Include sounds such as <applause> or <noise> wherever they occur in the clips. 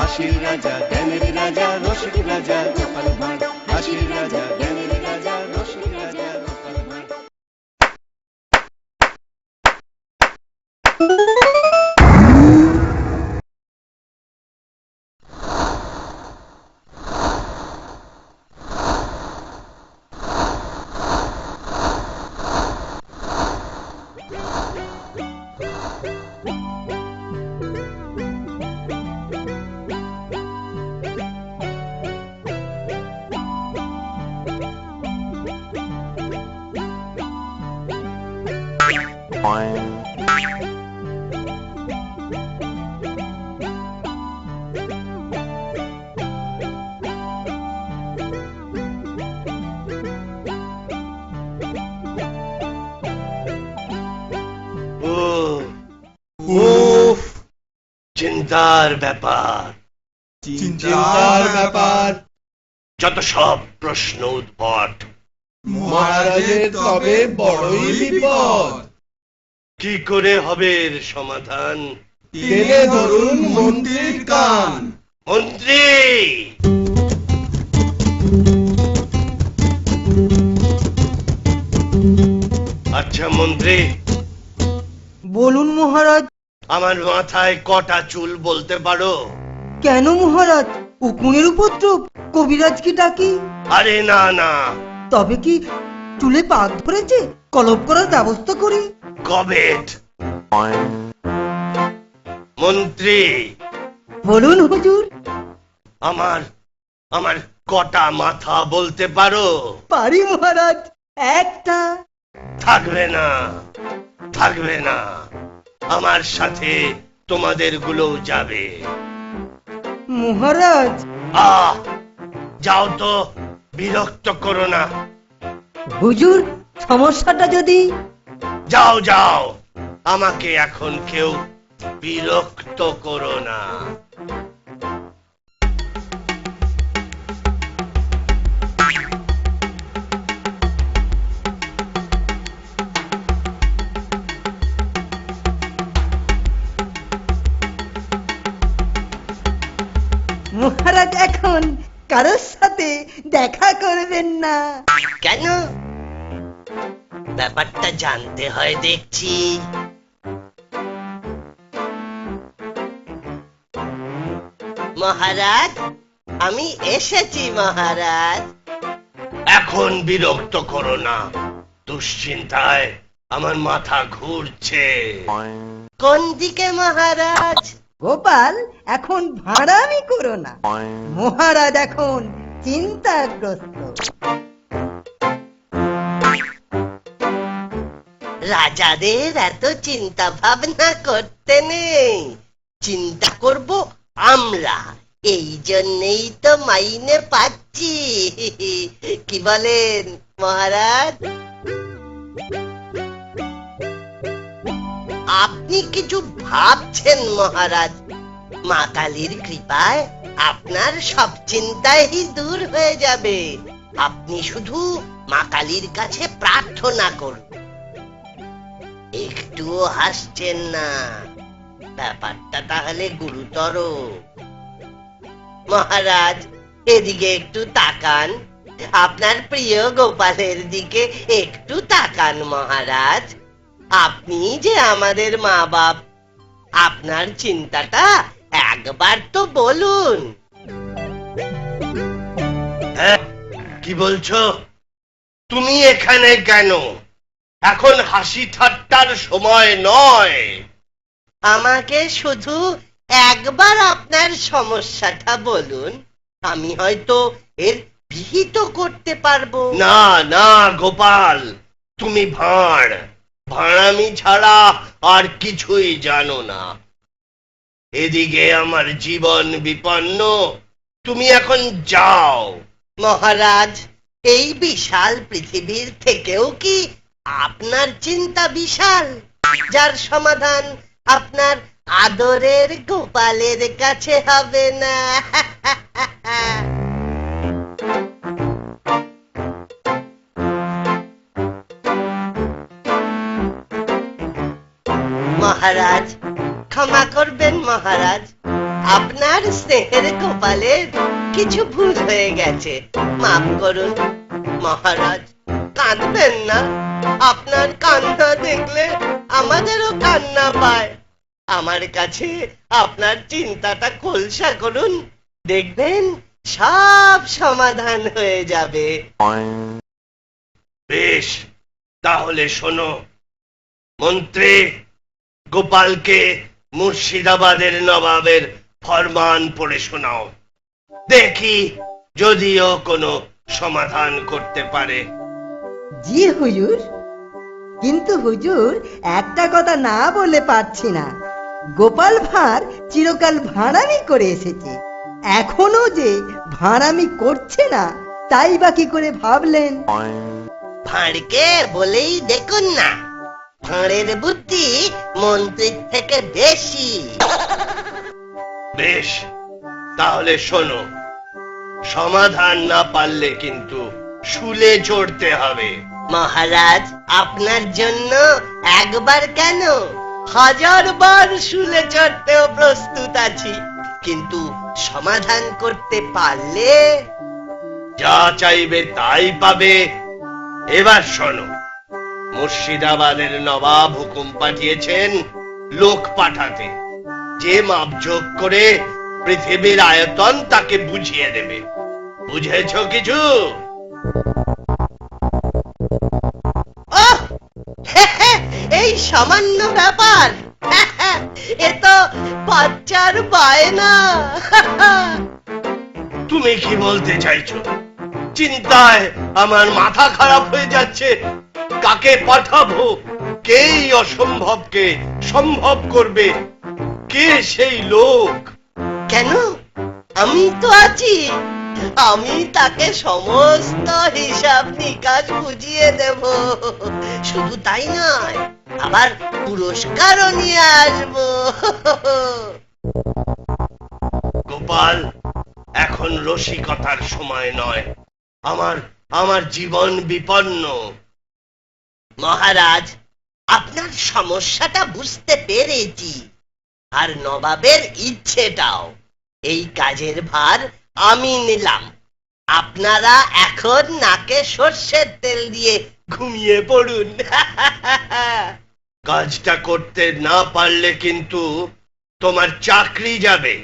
হাসির রাজা, জ্ঞানের রাজা, রসিক রাজা, গোপাল ভাঁড়। হাসির রাজা, জ্ঞানের রাজা, রসিক রাজা, গোপাল ভাঁড়। ও উফ চিন্তার ব্যাপার চিন্তার ব্যাপার যত সব প্রশ্ন উদ্ভট। মহারাজের তবে বড়ই বিপদ। কি করে হবে এর সমাধান? টেনে ধরুন মন্ত্রীর কান। মন্ত্রী! আচ্ছা মন্ত্রী। বলুন মহারাজ। আমার মাথায় কটা চুল বলতে পারো? কেন মহারাজ? উকুনের উপদ্রব? কবিরাজ কি ডাকি? আরে না না। তবে কি চুলে পাক ধরেছে? কলপ করার ব্যবস্থা করি। কবেট মন্ত্রী। বলুন হুজুর। আমার আমার কটা মাথা বলতে পারো? পারি মহারাজ একটা। থাকবে না থাকবে না। আমার সাথে তোমাদের গুলোও যাবে। মহারাজ। আহ যাও তো বিরক্ত করো না। হুজুর সমস্যাটা যদি? যাও যাও। আমাকে এখন কেউ বিরক্ত করো না। মহারাজ এখন কারোর সাথে দেখা করবেন না। কেন? ব্যাপারটা জানতে হয় দেখছি। মহারাজ আমি এসেছি মহারাজ। এখন বিরক্ত করো না দুশ্চিন্তায় আমার মাথা ঘুরছে। কোন দিকে মহারাজ? গোপাল এখন ভাড়ামি করো না। মহারাজ এখন চিন্তাগ্রস্ত। রাজাদের এত চিন্তা ভাবনা করতে নেই। চিন্তা করব আমরা। এই জন্যেই তো মাইনে পাচ্ছি। কি বলেন মহারাজ? আপনি কিছু ভাবছেন মহারাজ? মা কালীর কৃপায় আপনার সব চিন্তাই দূর হয়ে যাবে। আপনি শুধু মা কালীর কাছে প্রার্থনা করুন। একটুও হাসছেন না। ব্যাপারটা তাহলে গুরুতর। মহারাজ এদিকে একটু তাকান। আপনার প্রিয় গোপালের দিকে একটু তাকান মহারাজ। আপনি যে আমাদের মা বাপ আপনার চিন্তাটা একবার তো বলুন। হ্যাঁ, কি বলছো? তুমি এখানে কেন? এখন হাসি ঠাট্টার সময় নয়। আমাকে শুধু একবার আপনার সমস্যাটা বলুন আমি হয়তো এর বিহিত করতে পারব। না না গোপাল তুমি ভাঁড়। ভাঁড়ামি ছাড়া আর কিছুই জানো না। এদিকে আমার জীবন বিপন্ন তুমি এখন যাও। মহারাজ এই বিশাল পৃথিবীর থেকেও কি আপনার চিন্তা বিশাল। যার সমাধান আপনার আদরের গোপালের কাছে হবে না। মহারাজ, ক্ষমা করবেন মহারাজ। আপনার স্নেহের গোপালের কিছু ভুল হয়ে গেছে। মাফ করুন। মহারাজ, কাঁদবেন না। আপনার কান্না দেখলে আমাদেরও কান্না পায়। আমার কাছে আপনার চিন্তাটা খোলসা করুন। দেখবেন সব সমাধান হয়ে যাবে। বেশ, তাহলে শোনো। মন্ত্রী গোপালকে মুর্শিদাবাদের নবাবের ফরমান পড়ে শোনাও। দেখি যদিও কোনো সমাধান করতে পারে। জি হুজুর। কিন্তু হুজুর একটা কথা না বলে পারছি না। গোপাল ভাঁড় চিরকাল ভাঁড়ামি করে এসেছে। এখনও যে ভাঁড়ামি করছে না তাই বা কি করে ভাবলেন? ভাঁড়কে বলেই দেখুন না ভাঁড়ের বুদ্ধি মন্ত্রীর থেকে বেশি। বেশ তাহলে শোনো সমাধান না পারলে কিন্তু শুলে চড়তে হবে। মহারাজ আপনার জন্য একবার কেন? হাজার বার শুলে চড়তেও প্রস্তুত আছি। কিন্তু সমাধান করতে পারলে? যা চাইবে তাই পাবে। এবার শোনো মুর্শিদাবাদের নবাব হুকুম পাঠিয়েছেন লোক পাঠাতে। যে মাপযোগ করে পৃথিবীর আয়তন তাকে বুঝিয়ে দেবে। বুঝেছ কিছু? সামান্য ব্যাপার। <laughs> এ তো বাচ্চার বায়না। <laughs> তুমি কি বলতে চাইছো? চিন্তায় আমার মাথা খারাপ হয়ে যাচ্ছে। কাকে পাঠাবো? কে অসম্ভবকে সম্ভব করবে? কে সেই লোক? কেন? আমি তো আছি। আমি তাকে সমস্ত হিসাব নিকাশ বুঝিয়ে দেব। শুধু তাই নয় আবার পুরস্কারও নিয়ে আসব। গোপাল এখন রসিকতার সময় নয়। আমার আমার জীবন বিপন্ন। মহারাজ আপনার সমস্যাটা বুঝতে পেরেছি। আর নবাবের ইচ্ছেটাও। এই কাজের ভার আমি নিলাম। আপনারা এখন নাকে সর্ষের তেল দিয়ে ঘুমিয়ে পড়ুন। <laughs> কাজটা করতে না পারলে কিন্তু তোমার চাকরি যাবে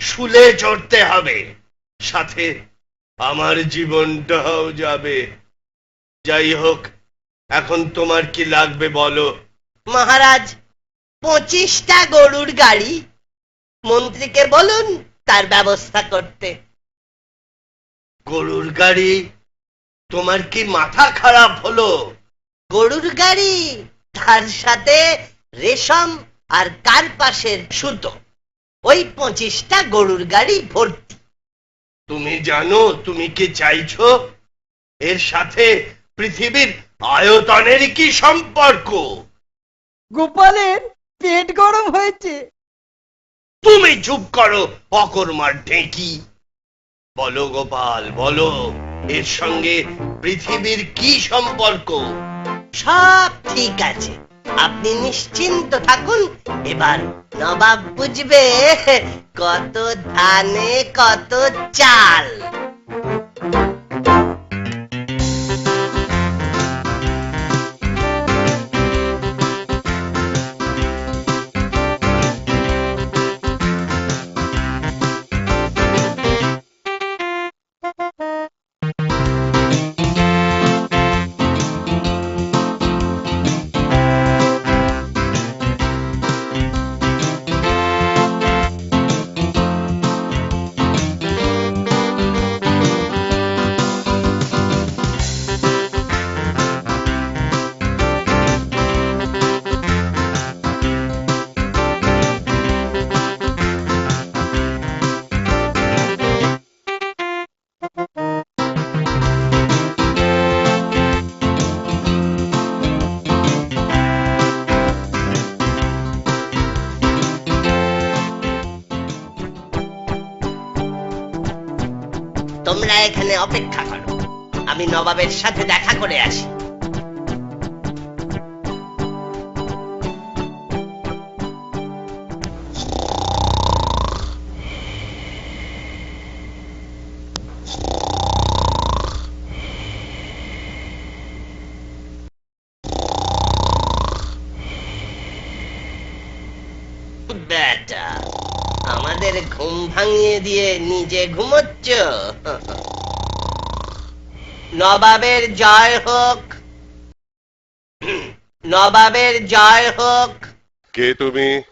শুলে চড়তে হবে। সাথে আমার জীবনটাও যাবে। যাই হোক এখন তোমার কি লাগবে বলো? মহারাজ পঁচিশটা গরুর গাড়ি। মন্ত্রীকে বলুন তার ব্যবস্থা করতে। গরুর গাড়ি। তোমার কি মাথা খারাপ হলো? গরুর গাড়ি তার সাথে রেশম আর কার্পাসের সুতো। ওই পঁচিশটা গরুর গাড়ি ভর্তি। তুমি জানো তুমি কি চাইছো? এর সাথে পৃথিবীর আয়তনের কি সম্পর্ক? গোপালের পেট গরম হয়েছে। তুমি চুপ করো অকর্মার ঢেঁকি। বলো গোপাল, বলো, এর সঙ্গে পৃথিবীর কি সম্পর্ক? সব ঠিক আছে। আপনি নিশ্চিন্ত থাকুন, এবার নবাব বুঝবে কত ধানে, কত চাল। আমি নবাবের সাথে দেখা করে আসি। আমাদের ঘুম ভাঙিয়ে দিয়ে নিজে ঘুমোচ্ছ? নবাবের জয় হোক। নবাবের জয় হোক। কে তুমি?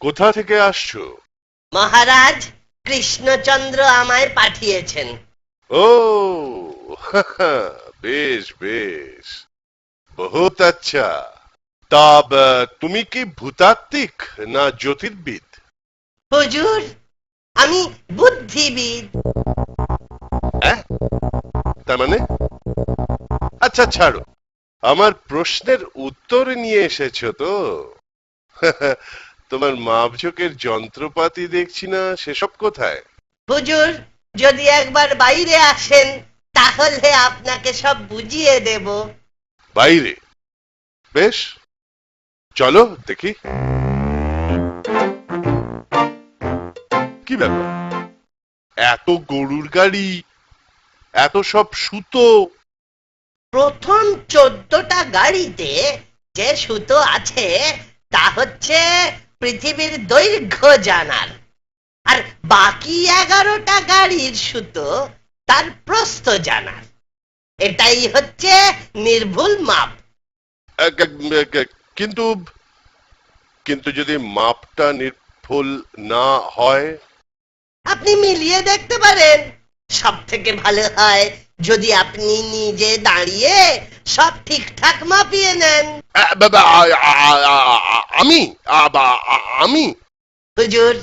কোথা থেকে আসছো? মহারাজ কৃষ্ণচন্দ্র আমায় পাঠিয়েছেন। ও <laughs> বেশ বেশ। বহুত আচ্ছা। তা তুমি কি ভূতাত্ত্বিক না জ্যোতির্বিদ? হুজুর আমি বুদ্ধিবিদ। তার মানে? আচ্ছা ছাড়ো। আমার প্রশ্নের উত্তর নিয়ে এসেছ তো। তোমার মাপঝোকের যন্ত্রপাতি দেখছি না সেসব কোথায়? হুজুর যদি একবার বাইরে আসেন তাহলে আপনাকে সব বুঝিয়ে দেব। বাইরে? বেশ চলো দেখি। কি ব্যাপার? এত গরুর গাড়ি এত সব সুতো। প্রথম চোদ্দটা গাড়িতে যে সুতো আছে তা হচ্ছে পৃথিবীর দৈর্ঘ্য জানার। আর বাকি এগারোটা গাড়ির সুতো তার প্রস্থ জানার। এটাই হচ্ছে নির্ভুল মাপ। কিন্তু কিন্তু যদি মাপটা নির্ভুল না হয়? আপনি মিলিয়ে দেখতে পারেন। সব থেকে ভালো হয় যদি আপনি নিজে দাঁড়িয়ে সব ঠিকঠাক মাপিয়ে নেন। আমি আমি। হুজুর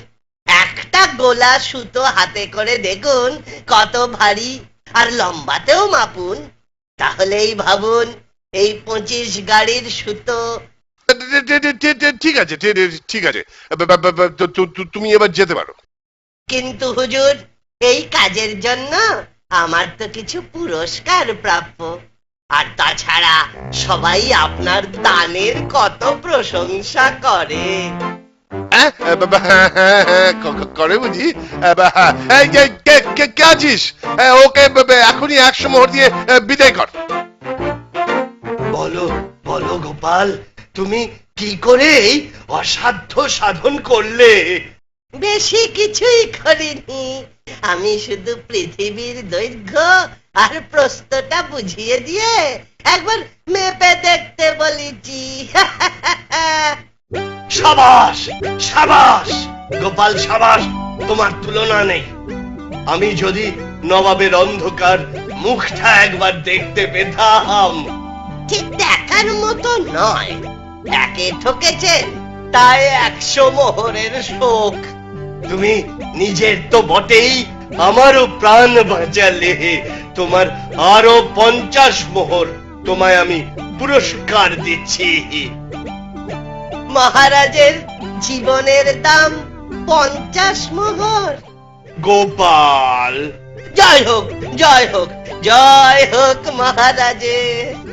একটা গোলা সুতো হাতে করে দেখুন কত ভারী আর লম্বাতেও মাপুন। তাহলেই ভাবুন এই পঁচিশ গাড়ির সুতো। ঠিক আছে ঠিক আছে তুমি এবার যেতে পারো। কিন্তু হুজুর এই কাজের জন্য আমার তো কিছু পুরস্কার প্রাপ্য। আর তাছাড়া সবাই আপনার দানের কত প্রশংসা করে। করে বুঝি? হ্যাঁ, কে- কে- কে আছিস? ওকে এখনই একশো মোহর দিয়ে বিদায় কর। বলো বলো গোপাল তুমি কি করে এই অসাধ্য সাধন করলে? বেশি কিছুই করিনি। আমি শুধু পৃথিবীর দৈর্ঘ্য আর প্রস্তটা বুঝিয়ে দিয়ে একবার মেপে দেখতে বলেছি। <laughs> সাবাস সাবাস গোপাল সাবাস তোমার তুলনা নেই। আমি যদি নবাবের অন্ধকার মুখটা একবার দেখতে পেতাম। ঠিক দেখার মতো নয়। একে ঠকেছেন তাই একশো মোহরের শোক। তুমি নিজের তো বটেই আমারও প্রাণ বাঁচালে। তোমার আরও পঞ্চাশ মোহর তোমায় আমি পুরস্কার দিচ্ছি। মহারাজের জীবনের দাম পঞ্চাশ মোহর। গোপাল। জয় হোক জয় হোক জয় হোক মহারাজের।